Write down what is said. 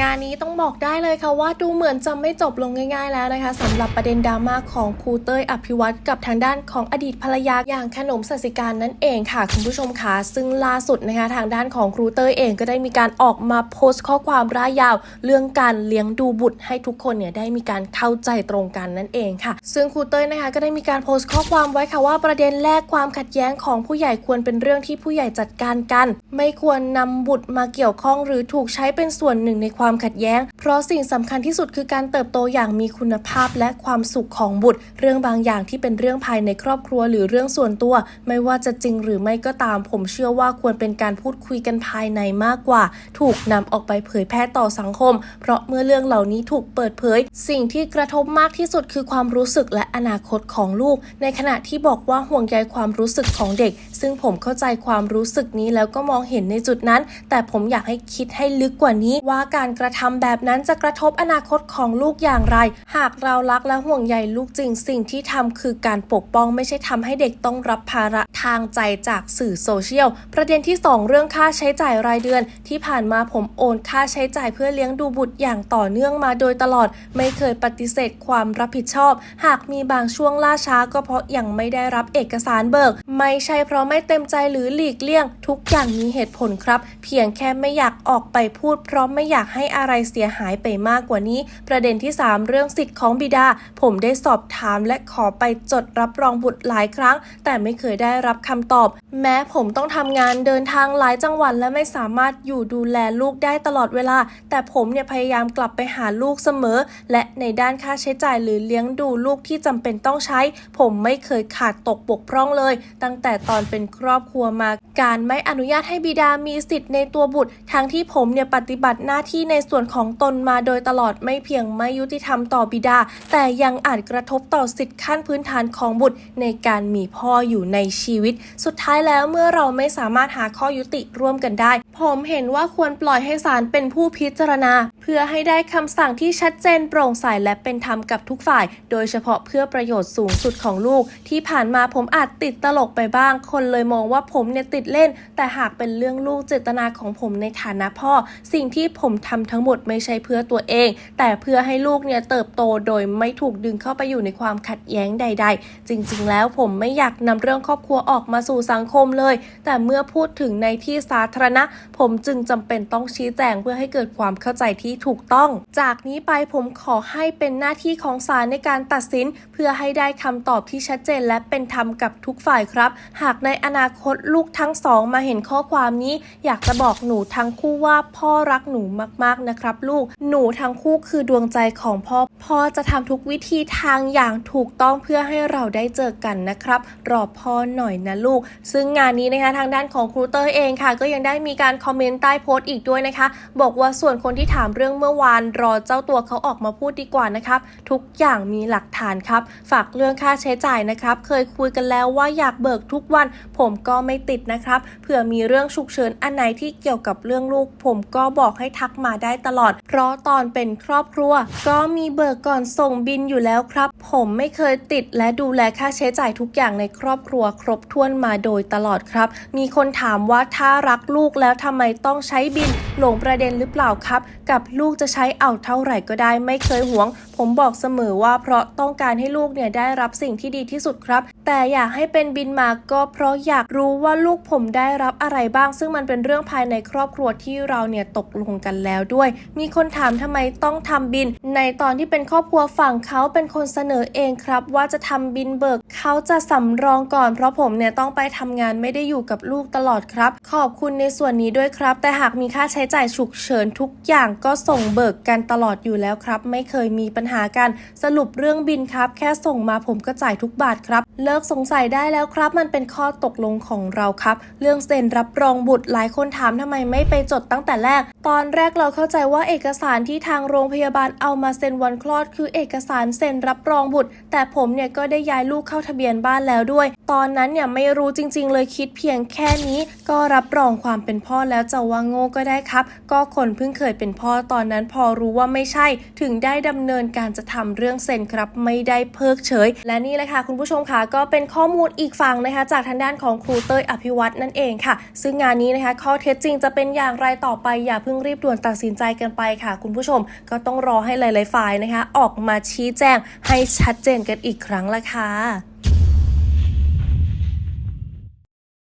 งานนี้ต้องบอกได้เลยค่ะว่าดูเหมือนจะไม่จบลงง่ายๆแล้วนะคะสำหรับประเด็นดราม่าของครูเต้ยอภิวัตกับทางด้านของอดีตภรรยาอย่างขนมสสิการนั่นเองค่ะคุณผู้ชมคะซึ่งล่าสุดนะคะทางด้านของครูเต้ยเองก็ได้มีการออกมาโพสต์ข้อความร่ายยาว เรื่องการเลี้ยงดูบุตรให้ทุกคนเนี่ยได้มีการเข้าใจตรงกันนั่นเองค่ะ ซึ่งครูเต้ยนะคะก็ได้มีการโพสต์ข้อความไว้ค่ะว่าประเด็นแรกความขัดแย้งของผู้ใหญ่ควรเป็นเรื่องที่ผู้ใหญ่จัดการกัน ไม่ควรนำบุตรมาเกี่ยวข้องหรือถูกใช้เป็นส่วนหนึ่งในความขัดแย้ง เพราะสิ่งสำคัญที่สุดคือการเติบโตอย่างมีคุณภาพและความสุขของบุตร เรื่องบางอย่างที่เป็นเรื่องภายในครอบครัวหรือเรื่องส่วนตัว ไม่ว่าจะจริงหรือไม่ก็ตาม ผมเชื่อว่าควรเป็นการพูดคุยกันภายในมากกว่า ถูกนำออกไปเผยแพร่ต่อสังคม เพราะเมื่อเรื่องเหล่านี้ถูกเปิดเผย สิ่งที่กระทบมากที่สุดคือความรู้สึกและอนาคตของลูก ในขณะที่บอกว่าห่วงใยความรู้สึกของเด็กซึ่งผมเข้าใจความรู้สึกนี้แล้วก็มองเห็นในจุดนั้น แต่ผมอยากให้คิดให้ลึกกว่านี้ ว่าการกระทำแบบนั้นจะกระทบอนาคตของลูกอย่างไร หากเรารักและห่วงใยลูกจริงสิ่งที่ทำคือการปกป้องไม่ใช่ทำให้เด็กต้องรับภาระทางใจจากสื่อโซเชียล ประเด็นที่ 2 เรื่องค่าใช้จ่ายรายเดือน ที่ผ่านมาผมโอนค่าใช้จ่ายเพื่อเลี้ยงดูบุตรอย่างต่อเนื่องมาโดยตลอด ไม่เคยปฏิเสธความรับผิดชอบ หากมีบางช่วงล่าช้าก็เพราะยังไม่ได้รับเอกสารเบิก ไม่ใช่เพราะไม่เต็มใจหรือหลีกเลี่ยง ทุกอย่างมีเหตุผลครับ เพียงแค่ไม่อยากออกไปพูด เพราะไม่อยากให้อะไรเสียหายไปมากกว่านี้ ประเด็นที่ 3 เรื่องสิทธิ์ของบิดา ผมได้สอบถามและขอไปจดรับรองบุตรหลายครั้ง แต่ไม่เคยได้รับคำตอบ แม้ผมต้องทำงานเดินทางหลายจังหวัดและไม่สามารถอยู่ดูแลลูกได้ตลอดเวลา แต่ผมเนี่ยพยายามกลับไปหาลูกเสมอ และในด้านค่าใช้จ่ายหรือเลี้ยงดูลูกที่จำเป็นต้องใช้ ผมไม่เคยขาดตกบกพร่องเลย ตั้งแต่ตอนเป็นครอบครัวมา การไม่อนุญาตให้บิดามีสิทธิ์ในตัวบุตร ทั้งที่ผมเนี่ยปฏิบัติหน้าที่ในส่วนของตนมาโดยตลอดไม่เพียงไม่ยุติธรรมต่อบิดา แต่ยังอาจกระทบต่อสิทธิขั้นพื้นฐานของบุตร ในการมีพ่ออยู่ในชีวิต สุดท้ายแล้วเมื่อเราไม่สามารถหาข้อยุติร่วมกันได้ ผมเห็นว่าควรปล่อยให้ศาลเป็นผู้พิจารณา เพื่อให้ได้คำสั่งที่ชัดเจนโปร่งใสและเป็นธรรมกับทุกฝ่าย โดยเฉพาะเพื่อประโยชน์สูงสุดของลูก ที่ผ่านมาผมอาจติดตลกไปบ้าง คนเลยมองว่าผมเนี่ยติดเล่น แต่หากเป็นเรื่องลูกเจตนาของผมในฐานะพ่อ สิ่งที่ผมทำทั้งหมดไม่ใช่เพื่อตัวเอง แต่เพื่อให้ลูกเนี่ยเติบโตโดยไม่ถูกดึงเข้าไปอยู่ในความขัดแย้งใด ๆ จริง ๆ แล้วผมไม่อยากนำเรื่องครอบครัวออกมาสู่สังคมเลย แต่เมื่อพูดถึงในที่สาธารณะผมจึงจำเป็นต้องชี้แจงเพื่อให้เกิดความเข้าใจที่ถูกต้อง จากนี้ไปผมขอให้เป็นหน้าที่ของศาลในการตัดสิน เพื่อให้ได้คำตอบที่ชัดเจนและเป็นธรรมกับทุกฝ่ายครับ หากในอนาคตลูกทั้งสองมาเห็นข้อความนี้ อยากจะบอกหนูทั้งคู่ว่าพ่อรักหนูมากๆนะครับ ลูกหนูทั้งคู่คือดวงใจของพ่อ พ่อจะทำทุกวิธีทางอย่างถูกต้องเพื่อให้เราได้เจอกันนะครับ รอพ่อหน่อยนะลูก ซึ่งงานนี้นะคะทางด้านของครูเตอร์เองค่ะ ก็ยังได้มีการคอมเมนต์ใต้โพสต์อีกด้วยนะคะ บอกว่าส่วนคนที่ถามเรื่องเมื่อวานรอเจ้าตัวเขาออกมาพูดดีกว่านะครับทุกอย่างมีหลักฐานครับ ฝากเรื่องค่าใช้จ่ายนะครับ เคยคุยกันแล้วว่าอยากเบิกทุกวัน ผมก็ไม่ติดนะครับเผื่อมีเรื่องฉุกเฉินอันไหนที่เกี่ยวกับเรื่องลูก ผมก็บอกให้ทักมาได้ตลอดเพราะตอนเป็นครอบครัว ก็มีเบิกก่อนส่งบินอยู่แล้วครับ ผมไม่เคยติดและดูแลค่าใช้จ่ายทุกอย่างในครอบครัวครบถ้วนมาโดยตลอดครับ มีคนถามว่าถ้ารักลูกแล้วทำไมต้องใช้บิน หลงประเด็นหรือเปล่าครับ กับลูกจะใช้เอาเท่าไหร่ก็ได้ไม่เคยหวง ผมบอกเสมอว่าเพราะต้องการให้ลูกเนี่ยได้รับสิ่งที่ดีที่สุดครับ แต่อยากให้เป็นบินมาก็เพราะอยากรู้ว่าลูกผมได้รับอะไรบ้าง ซึ่งมันเป็นเรื่องภายในครอบครัวที่เราเนี่ยตกลงกันแล้วด้วย มีคนถามทำไมต้องทำบิน ในตอนที่เป็นครอบครัวฝั่งเขาเป็นคนเสนอเองครับ ว่าจะทำบินเบิกเขาจะสำรองก่อน เพราะผมเนี่ยต้องไปทำงานไม่ได้อยู่กับลูกตลอดครับ ขอบคุณในส่วนนี้ด้วยครับ แต่หากมีค่าใช้จ่ายฉุกเฉินทุกอย่างก็ส่งเบิกกันตลอดอยู่แล้วครับ ไม่เคยมีปัญหากัน สรุปเรื่องบินครับ แค่ส่งมาผมก็จ่ายทุกบาทครับ เลิกสงสัยได้แล้วครับ มันเป็นข้อตกลงของเราครับ เรื่องเซ็นรับรองบุตรหลายคนถามทำไมไม่ไปจดตั้งแต่แรก ตอนแรกเราเข้าใจว่าเอกสารที่ทางโรงพยาบาลเอามาเซ็นวันคลอด คือเอกสารเซ็นรับรองบุตร แต่ผมเนี่ยก็ได้ย้ายลูกเข้าทะเบียนบ้านแล้วด้วย ตอนนั้นเนี่ยไม่รู้จริง ๆ เลยคิดเพียงแค่นี้ ก็รับรองความเป็นพ่อแล้วจะว่าโง่ก็ได้ครับ ก็คนเพิ่งเคยเป็นพ่อตอนนั้นพอรู้ว่าไม่ใช่ ถึงได้ดำเนินการจะทำเรื่องเซ็นครับไม่ได้เพิกเฉย และนี่แหละค่ะคุณผู้ชมค่ะก็เป็นข้อมูลอีกฝั่งนะคะ จากทางด้านของครูเต้ยอภิวัตนั่นเองค่ะ ซึ่งงานนี้นะคะ ข้อเท็จจริงจะเป็นอย่างไรต่อไปอย่าเพิ่งรีบด่วนตัดสินใจกันไปค่ะ คุณผู้ชมก็ต้องรอให้หลาย ๆ ฝ่ายนะคะ ออกมาชี้แจงให้ชัดเจนกันอีกครั้งละค่ะ